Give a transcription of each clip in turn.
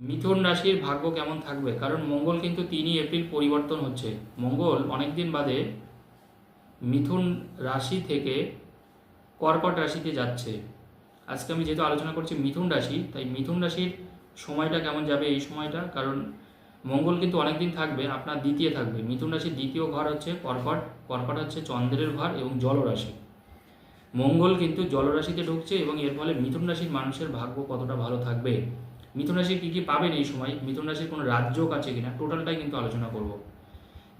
মিথুন রাশির ভাগ্য কেমন থাকবে? কারণ মঙ্গল কিন্তু তিনই এপ্রিল পরিবর্তন হচ্ছে। মঙ্গল অনেক দিন বাদে মিথুন রাশি থেকে কর্কট রাশিতে যাচ্ছে। আজকে আমি যেহেতু আলোচনা করছি মিথুন রাশি, তাই মিথুন রাশির সময়টা কেমন যাবে এই সময়টা? কারণ মঙ্গল কিন্তু অনেক দিন থাকবে, আপনার দ্বিতীয় থাকবে। মিথুন রাশির দ্বিতীয় ঘর হচ্ছে কর্কট কর্কট হচ্ছে চন্দ্রের ঘর এবং জলরাশি। মঙ্গল কিন্তু জলরাশিতে ঢুকছে এবং এর ফলে মিথুন রাশির মানুষের ভাগ্য কতটা ভালো থাকবে? মিথুন রাশি কী কী পাবেন এই সময়? মিথুন রাশির কোনো রাজ্যক আছে কিনা? টোটালটাই কিন্তু আলোচনা করব।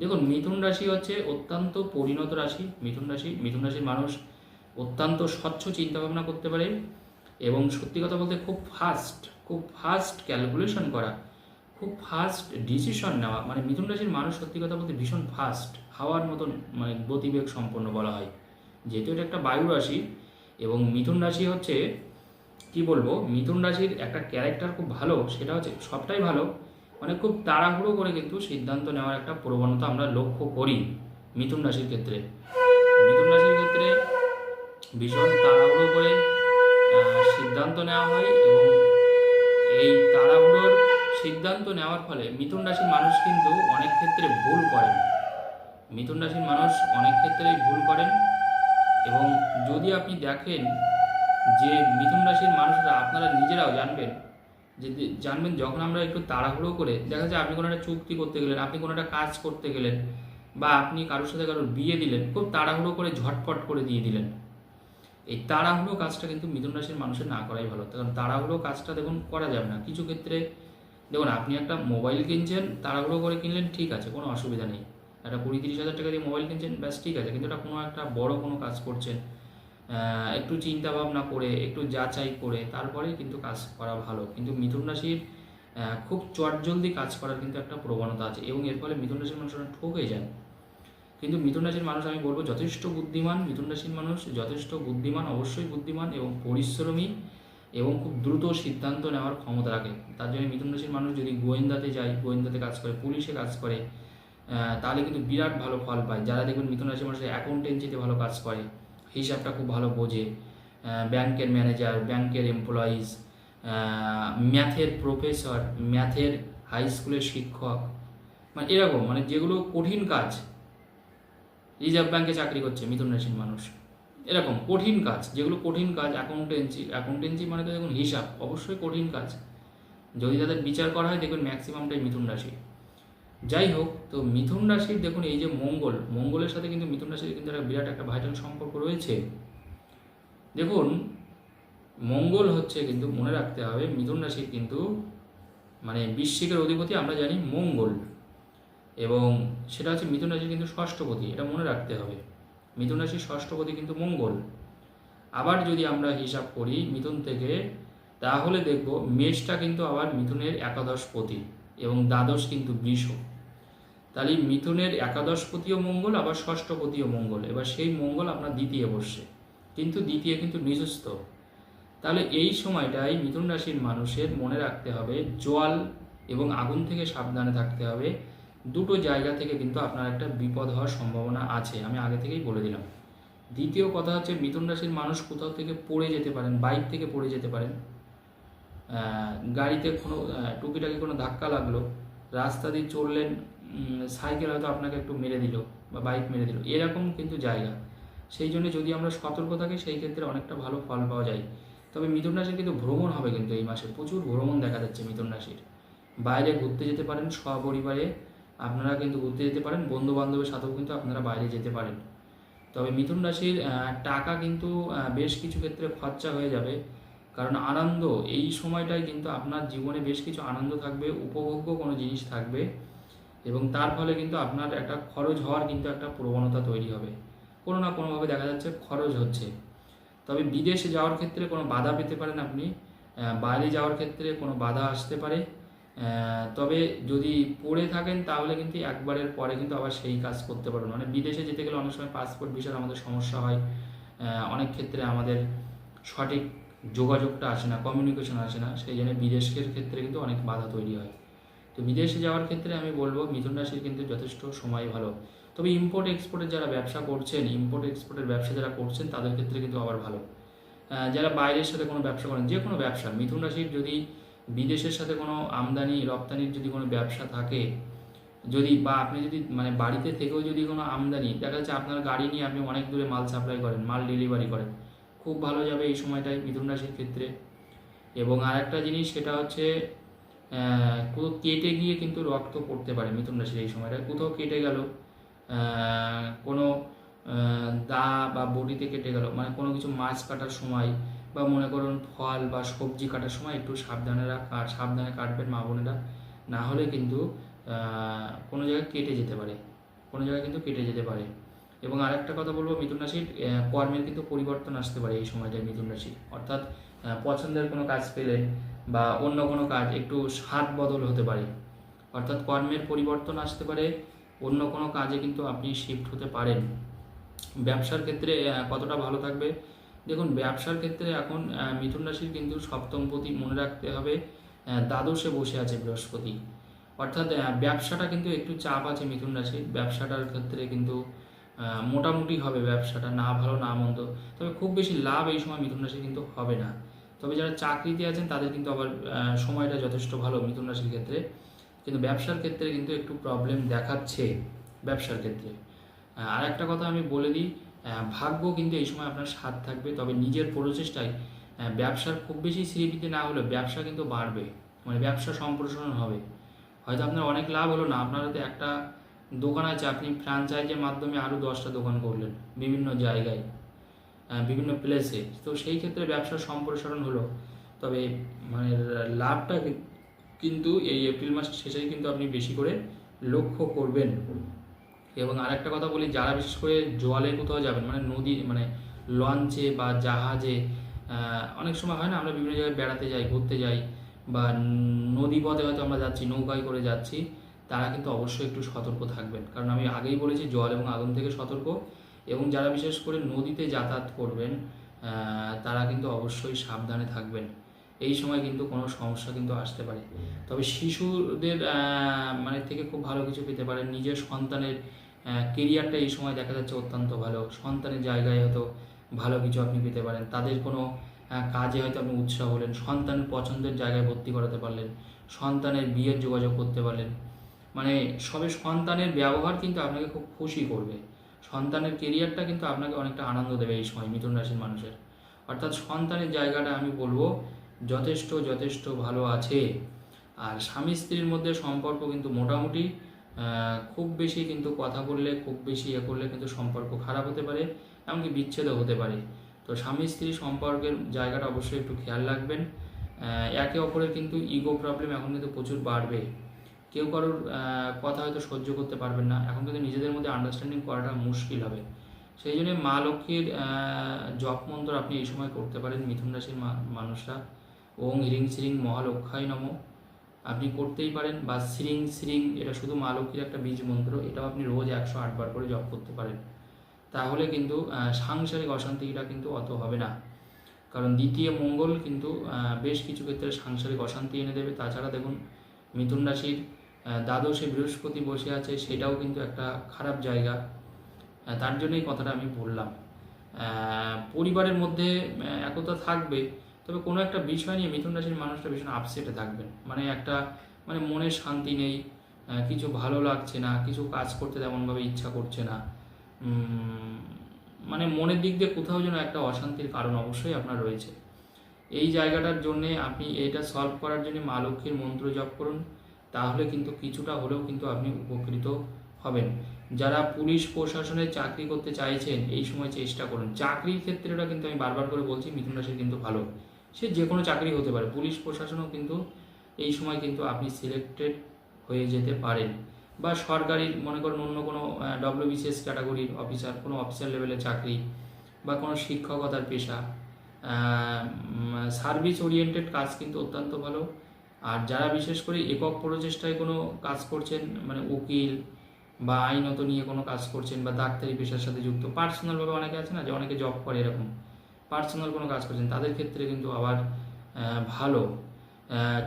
দেখুন, মিথুন রাশি হচ্ছে অত্যন্ত পরিণত রাশি। মিথুন রাশি, মিথুন রাশির মানুষ অত্যন্ত স্বচ্ছ চিন্তাভাবনা করতে পারে এবং সত্যি কথা বলতে খুব ফাস্ট খুব ফাস্ট ক্যালকুলেশন করা, খুব ফাস্ট ডিসিশন নেওয়া। মানে মিথুন রাশির মানুষ সত্যি কথা বলতে ভীষণ ফাস্ট হাওয়ার মতন মানে গতিবেগ সম্পন্ন বলা হয়। যেহেতু এটা একটা বায়ু রাশি এবং মিথুন রাশি হচ্ছে কি বলব? মিথুন রাশির একটা ক্যারেক্টার খুব ভালো, সেটা হচ্ছে সবটাই ভালো মানে খুব তাড়াহুড়ো করে কিন্তু সিদ্ধান্ত নেওয়ার একটা প্রবণতা আমরা লক্ষ্য করি মিথুন রাশির ক্ষেত্রে। মিথুন রাশির ক্ষেত্রে ভীষণ তাড়াহুড়ো করে সিদ্ধান্ত নেওয়া হয় এবং এই তাড়াহুড়োর সিদ্ধান্ত নেওয়ার ফলে মিথুন রাশির মানুষ কিন্তু অনেক ক্ষেত্রে ভুল করেন। মিথুন রাশির মানুষ অনেক ক্ষেত্রেই ভুল করেন এবং যদি আপনি দেখেন যে মিথুন রাশির মানুষরা, আপনারা নিজেরাও জানবেন যে জানবেন যখন আমরা একটু তাড়াহুড়ো করে, দেখা যায় আপনি কোনো একটা চুক্তি করতে গেলেন, আপনি কোনো একটা কাজ করতে গেলেন, বা আপনি কারোর সাথে কারোর বিয়ে দিলেন, খুব তাড়াহুড়ো করে ঝটপট করে দিয়ে দিলেন। এই তাড়াহুড়ো কাজটা কিন্তু মিথুন রাশির মানুষের না করাই ভালো। কারণ তাড়াহুড়ো কাজটা দেখুন, করা যাবে না। কিছু ক্ষেত্রে দেখুন, আপনি একটা মোবাইল কিনছেন, তাড়াহুড়ো করে কিনলেন, ঠিক আছে, কোনো অসুবিধা নেই। একটা কুড়ি তিরিশ হাজার টাকা দিয়ে মোবাইল কিনছেন, ব্যাস, ঠিক আছে। কিন্তু এটা কোনো একটা বড় কোনো কাজ করছেন একটু চিন্তা ভাবনা করে, একটু যাচাই করে, তারপরে কিন্তু কাজ করা ভালো। কিন্তু মিথুন রাশির খুব চটজলদি কাজ করার কিন্তু একটা প্রবণতা আছে এবং এর ফলে মিথুন রাশির মানুষরা ঠকে যায় কিন্তু মিথুন রাশির মানুষ, আমি বলব, যথেষ্ট বুদ্ধিমান, মিথুন রাশির মানুষ যথেষ্ট বুদ্ধিমান, অবশ্যই বুদ্ধিমান এবং পরিশ্রমী এবং খুব দ্রুত সিদ্ধান্ত নেওয়ার ক্ষমতা রাখে। তার জন্য মিথুন রাশির মানুষ যদি গোয়েন্দাতে যায়, গোয়েন্দাতে কাজ করে, পুলিশে কাজ করে তাহলে কিন্তু বিরাট ভালো ফল পায়। যারা দেখবেন মিথুন রাশির মানুষ অ্যাকাউন্টেন্সিতে ভালো কাজ করে হিসাবটা খুব ভালো বোঝে। ব্যাংকের ম্যানেজার, ব্যাংকের এমপ্লয়িজ ম্যাথের প্রফেসর ম্যাথের হাই স্কুলের শিক্ষক মানে এরকম মানে যেগুলো কঠিন কাজ। রিজার্ভ ব্যাংকে চাকরি করছে মিথুন রাশির মানুষ। এরকম কঠিন কাজ, যেগুলো কঠিন কাজ অ্যাকাউন্টেন্সি অ্যাকাউন্টেন্সি মানে তো দেখুন হিসাব, অবশ্যই কঠিন কাজ। যদি তাদের বিচার করা হয় দেখবেন ম্যাক্সিমামটাই মিথুন রাশি। যাই হোক তো মিথুন রাশির দেখুন, এই যে মঙ্গল, মঙ্গলের সাথে কিন্তু মিথুন রাশির কিন্তু একটা বিরাট একটা ভাইটাল সম্পর্ক রয়েছে। দেখুন, মঙ্গল হচ্ছে কিন্তু মনে রাখতে হবে, মিথুন রাশির কিন্তু মানে বিশ্বিকের অধিপতি আমরা জানি মঙ্গল। এবং সেটা হচ্ছে মিথুন রাশির কিন্তু ষষ্ঠপতি, এটা মনে রাখতে হবে। মিথুন রাশির ষষ্ঠপতি কিন্তু মঙ্গল। আবার যদি আমরা হিসাব করি মিথুন থেকে, তাহলে দেখব মেষটা কিন্তু আবার মিথুনের একাদশপতি এবং দ্বাদশ কিন্তু বৃষ। তাহলে মিথুনের একাদশপতিও মঙ্গল, আবার ষষ্ঠপতিও মঙ্গল। এবার সেই মঙ্গল আপনার দ্বিতীয় বসছে কিন্তু দ্বিতীয় কিন্তু নিজস্ব তাহলে এই সময়টাই মিথুন রাশির মানুষের মনে রাখতে হবে জল এবং আগুন থেকে সাবধানে থাকতে হবে। দুটো জায়গা থেকে কিন্তু আপনার একটা বিপদ হওয়ার সম্ভাবনা আছে, আমি আগে থেকেই বলে দিলাম। দ্বিতীয় কথা হচ্ছে মিথুন রাশির মানুষ কোথাও থেকে পড়ে যেতে পারেন, বাইক থেকে পড়ে যেতে পারেন। গাড়িতে কোনো টুকিটাকি কোনো ধাক্কা লাগল, রাস্তা দিয়ে চললেন সাইকেল হয়তো আপনাকে একটু মেরে দিল বা বাইক মেরে দিল, এরকম কিন্তু জায়গা। সেই জন্য যদি আমরা সতর্ক থাকি, সেই ক্ষেত্রে অনেকটা ভালো ফল পাওয়া যায়। তবে মিথুন রাশির কিন্তু ভ্রমণ হবে কিন্তু এই মাসে। প্রচুর ভ্রমণ দেখা যাচ্ছে মিথুন রাশির। বাইরে ঘুরতে যেতে পারেন সপরিবারে, আপনারা কিন্তু ঘুরতে যেতে পারেন বন্ধু বান্ধবের সাথেও কিন্তু আপনারা বাইরে যেতে পারেন। তবে মিথুন রাশির টাকা কিন্তু বেশ কিছু ক্ষেত্রে খরচা হয়ে যাবে। কারণ আনন্দ, এই সময়টাই কিন্তু আপনার জীবনে বেশ কিছু আনন্দ থাকবে, উপভোগ্য কোনো জিনিস থাকবে। এবং তার ফলে কিন্তু আপনার একটা খরচ হওয়ার কিন্তু একটা প্রবণতা তৈরি হবে। কোনো না কোনোভাবে দেখা যাচ্ছে খরচ হচ্ছে। তবে বিদেশে যাওয়ার ক্ষেত্রে কোনো বাধা পেতে পারেন আপনি। বাইরে যাওয়ার ক্ষেত্রে কোনো বাধা আসতে পারে। তবে যদি পড়ে থাকেন তাহলে কিন্তু একবারের পরে কিন্তু আবার সেই কাজ করতে পারবেন। মানে বিদেশে যেতে গেলে অনেক সময় পাসপোর্ট ভিসার আমাদের সমস্যা হয়। অনেক ক্ষেত্রে আমাদের সঠিক যোগাযোগটা আসে না কমিউনিকেশন আসে না। সেই জন্য বিদেশের ক্ষেত্রে কিন্তু অনেক বাধা তৈরি হয়। তো বিদেশে যাওয়ার ক্ষেত্রে আমি বলব মিথুন রাশির কিন্তু যথেষ্ট সময় ভালো। তবে ইম্পোর্ট এক্সপোর্টের যারা ব্যবসা করছেন ইম্পোর্ট এক্সপোর্টের ব্যবসা যারা করছেন, তাদের ক্ষেত্রে কিন্তু আবার ভালো। যারা বাইরের সাথে কোনো ব্যবসা করেন, যে কোনো ব্যবসা, মিথুন রাশির যদি বিদেশের সাথে কোনো আমদানি, রপ্তানির যদি কোনো ব্যবসা থাকে, যদি বা আপনি যদি মানে বাড়িতে থেকেও যদি কোনো আমদানি, দেখা যাচ্ছে আপনার গাড়ি নিয়ে আপনি অনেক দূরে মাল সাপ্লাই করেন, মাল ডেলিভারি করেন, খুব ভালো যাবে এই সময়টায় মিথুন রাশির ক্ষেত্রে। এবং আরেকটা জিনিস, সেটা হচ্ছে কেটে গিয়ে কিন্তু রক্ত পড়তে পারে মিথুন রাশির এই সময়টায় কোথাও কেটে গেল কোনো দা বা বডিতে কেটে গেল মানে কোনো কিছু মাছ কাটার সময় বা মনে করুন ফল বা সবজি কাটার সময় একটু সাবধানে সাবধানে কাটবেন মা বোনেরা। না হলে কিন্তু কোনো জায়গায় কেটে যেতে পারে, কোনো জায়গায় কিন্তু কেটে যেতে পারে। এবং আরেকটা কথা বলব মিথুন রাশির কর্মের কিন্তু পরিবর্তন আসতে পারে এই সময়টায় মিথুন রাশি অর্থাৎ পছন্দের কোনো কাজ পেলে বা অন্য কোনো কাজ একটু স্বাদ বদল হতে পারে। অর্থাৎ কর্মের পরিবর্তন আসতে পারে, অন্য কোনো কাজে কিন্তু আপনি শিফট হতে পারেন। ব্যবসার ক্ষেত্রে কতটা ভালো থাকবে? দেখুন, ব্যবসার ক্ষেত্রে এখন মিথুন রাশির কিন্তু সপ্তমপতি মনে রাখতে হবে দ্বাদশে বসে আছে বৃহস্পতি। অর্থাৎ ব্যবসাটা কিন্তু একটু চাপ আছে মিথুন রাশির। ব্যবসাটার ক্ষেত্রে কিন্তু মোটামুটি হবে ব্যবসাটা, না ভালো না মন্দ। তবে খুব বেশি লাভ এই সময় মিথুন রাশি কিন্তু হবে না। তবে যারা চাকরিতে আছেন, তাদের কিন্তু আবার সময়টা যথেষ্ট ভালো মিথুন রাশির ক্ষেত্রে। কিন্তু ব্যবসার ক্ষেত্রে কিন্তু একটু প্রবলেম দেখাচ্ছে ব্যবসার ক্ষেত্রে। আর একটা কথা আমি বলে দিই ভাগ্য কিন্তু এই সময় আপনার সাথ থাকবে, তবে নিজের প্রচেষ্টায় ব্যবসার খুব বেশি শ্রীবৃদ্ধি না হলেও ব্যবসা কিন্তু বাড়বে মানে ব্যবসা সম্প্রসারণ হবে। হয়তো আপনার অনেক লাভ হলো না, আপনার হয়তো একটা দোকান আছে, আপনি ফ্র্যাঞ্চাইজের মাধ্যমে আরও দশটা দোকান করলেন, বিভিন্ন জায়গায়। বিভিন্ন প্লেসে তো সেই ক্ষেত্রে ব্যবসার সম্প্রসারণ হলো। তবে মানে লাভটা কিন্তু এই এপ্রিল মাস শেষেই কিন্তু আপনি বেশি করে লক্ষ্য করবেন। এবং আরেকটা কথা বলি, যারা বিশেষ করে জলে কোথাও যাবেন মানে নদী মানে লঞ্চে বা জাহাজে অনেক সময় হয় না, আমরা বিভিন্ন জায়গায় বেড়াতে যাই, ঘুরতে যাই, বা নদী পথে হয়তো আমরা যাচ্ছি, নৌকায় করে যাচ্ছি, তারা কিন্তু অবশ্যই একটু সতর্ক থাকবেন। কারণ আমি আগেই বলেছি জল এবং আগুন থেকে সতর্ক। এবং যারা বিশেষ করে নদীতে যাতায়াত করবেন তারা কিন্তু অবশ্যই সাবধানে থাকবেন। এই সময় কিন্তু কোনো সমস্যা কিন্তু আসতে পারে। তবে শিশুদের মানে থেকে খুব ভালো কিছু পেতে পারেন। নিজের সন্তানের কেরিয়ারটা এই সময় দেখা যাচ্ছে অত্যন্ত ভালো। সন্তানের জায়গায় হয়তো ভালো কিছু আপনি পেতে পারেন। তাদের কোনো কাজে হয়তো আপনি উৎসাহ হলেন। সন্তানের পছন্দের জায়গায় ভর্তি করাতে পারলেন। সন্তানের বিয়ের যোগাযোগ করতে পারলেন। মানে সবে সন্তানের ব্যবহার কিন্তু আপনাকে খুব খুশি করবে। সন্তানের কেরিয়ারটা কিন্তু আপনাকে অনেকটা আনন্দ দেবে এই সময় মিথুন রাশির মানুষের। অর্থাৎ সন্তানের জায়গাটা আমি বলব, যথেষ্ট যথেষ্ট ভালো আছে। আর স্বামী স্ত্রীর মধ্যে সম্পর্ক কিন্তু মোটামুটি খুব বেশি কিন্তু কথা বললে, খুব বেশি ইয়ে করলে কিন্তু সম্পর্ক খারাপ হতে পারে, এমনকি বিচ্ছেদও হতে পারে। তো স্বামী স্ত্রী সম্পর্কের জায়গাটা অবশ্যই একটু খেয়াল রাখবেন। একে অপরের কিন্তু ইগো প্রবলেম এখন কিন্তু প্রচুর বাড়বে। কেউ কারোর কথা হয়তো সহ্য করতে পারবেন না। এখন কিন্তু নিজেদের মধ্যে আন্ডারস্ট্যান্ডিং করাটা মুশকিল হবে। সেই জন্য মা লক্ষ্মীর জপ মন্ত্র আপনি এই সময় করতে পারেন, মিথুন রাশির মানুষরা। ওং হ্রিং শ্রিং মহালক্ষায় নম। আপনি করতেই পারেন, বা শ্রিং শ্রিং, এটা শুধু মা লক্ষ্মীর একটা বীজ মন্ত্র, এটাও আপনি রোজ একশো আটবার করে জপ করতে পারেন। তাহলে কিন্তু সাংসারিক অশান্তিটা কিন্তু অত হবে না। কারণ দ্বিতীয় মঙ্গল কিন্তু বেশ কিছু ক্ষেত্রে সাংসারিক অশান্তি এনে দেবে। তাছাড়া দেখুন, মিথুন রাশির দ্বাদশে বৃহস্পতি বসে আছে, সেটাও কিন্তু একটা খারাপ জায়গা। তার জন্যই কথাটা আমি বললাম। পরিবারের মধ্যে একতা থাকবে, তবে কোনো একটা বিষয় নিয়ে মিথুন রাশির মানুষটা ভীষণ আপসেটে থাকবেন। মানে একটা মানে মনে শান্তি নেই কিছু ভালো লাগছে না, কিছু কাজ করতে তেমনভাবে ইচ্ছা করছে না। মানে মনের দিক দিয়ে কোথাও যেন একটা অশান্তির কারণ অবশ্যই আপনার রয়েছে। এই জায়গাটার জন্যে আপনি এটা সলভ করার জন্য মা লক্ষ্মীর মন্ত্র জপ করুন। তাহলে কিন্তু কিছুটা হলেও কিন্তু আপনি উপকৃত হবেন। যারা পুলিশ প্রশাসনে চাকরি করতে চাইছেন, এই সময় চেষ্টা করুন। চাকরির ক্ষেত্রেটা কিন্তু আমি বারবার করে বলছি, মিথুন রাশির কিন্তু ভালো। সে যে কোনো চাকরি হতে পারে। পুলিশ প্রশাসনও কিন্তু এই সময় কিন্তু আপনি সিলেক্টেড হয়ে যেতে পারেন। বা সরকারি মনে করুন অন্য কোনো ডব্লিউবিসিএস ক্যাটাগরির অফিসার কোনো অফিসার লেভেলের চাকরি বা কোনো শিক্ষকতার পেশা সার্ভিস ওরিয়েন্টেড কাজ কিন্তু অত্যন্ত ভালো। আর যারা বিশেষ করে একক প্রচেষ্টায় কোনো কাজ করছেন মানে উকিল বা আইনত নিয়ে কোনো কাজ করছেন বা ডাক্তারি পেশার সাথে যুক্ত পার্সোনালভাবে অনেকে আছে না যে অনেকে জব করে এরকম পার্সোনাল কোনো কাজ করছেন, তাদের ক্ষেত্রে কিন্তু আবার ভালো।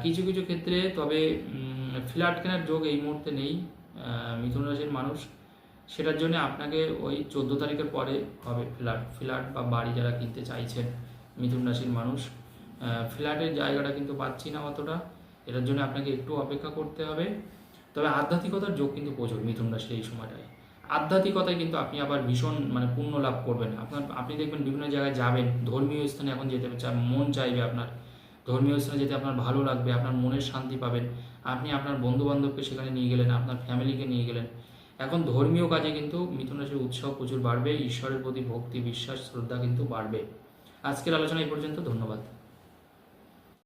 কিছু কিছু ক্ষেত্রে তবে ফ্ল্যাট কেনার যোগ এই মুহূর্তে নেই মিথুন রাশির মানুষ। সেটার জন্য আপনাকে ওই চোদ্দ তারিখের পরে হবে ফ্ল্যাট ফ্ল্যাট বা বাড়ি যারা কিনতে চাইছেন মিথুন রাশির মানুষ। ফ্ল্যাটের জায়গাটা কিন্তু পাচ্ছি না অতটা। এটার জন্য আপনাকে একটু অপেক্ষা করতে হবে। তবে আধ্যাত্মিকতার যোগ কিন্তু প্রচুর মিথুন রাশির এই সময়টায়। আধ্যাত্মিকতায় কিন্তু আপনি আবার ভীষণ মানে পুণ্য লাভ করবেন আপনার, আপনি দেখবেন বিভিন্ন জায়গায় যাবেন, ধর্মীয় স্থানে এখন যেতে মন চাইবে আপনার। ধর্মীয় স্থানে যেতে আপনার ভালো লাগবে, আপনার মনের শান্তি পাবেন। আপনি আপনার বন্ধু বান্ধবকে সেখানে নিয়ে গেলেন, আপনার ফ্যামিলিকে নিয়ে গেলেন। এখন ধর্মীয় কাজে কিন্তু মিথুন রাশির উৎসাহ প্রচুর বাড়বে, ঈশ্বরের প্রতি ভক্তি, বিশ্বাস, শ্রদ্ধা কিন্তু বাড়বে। আজকের আলোচনা এই পর্যন্ত, ধন্যবাদ।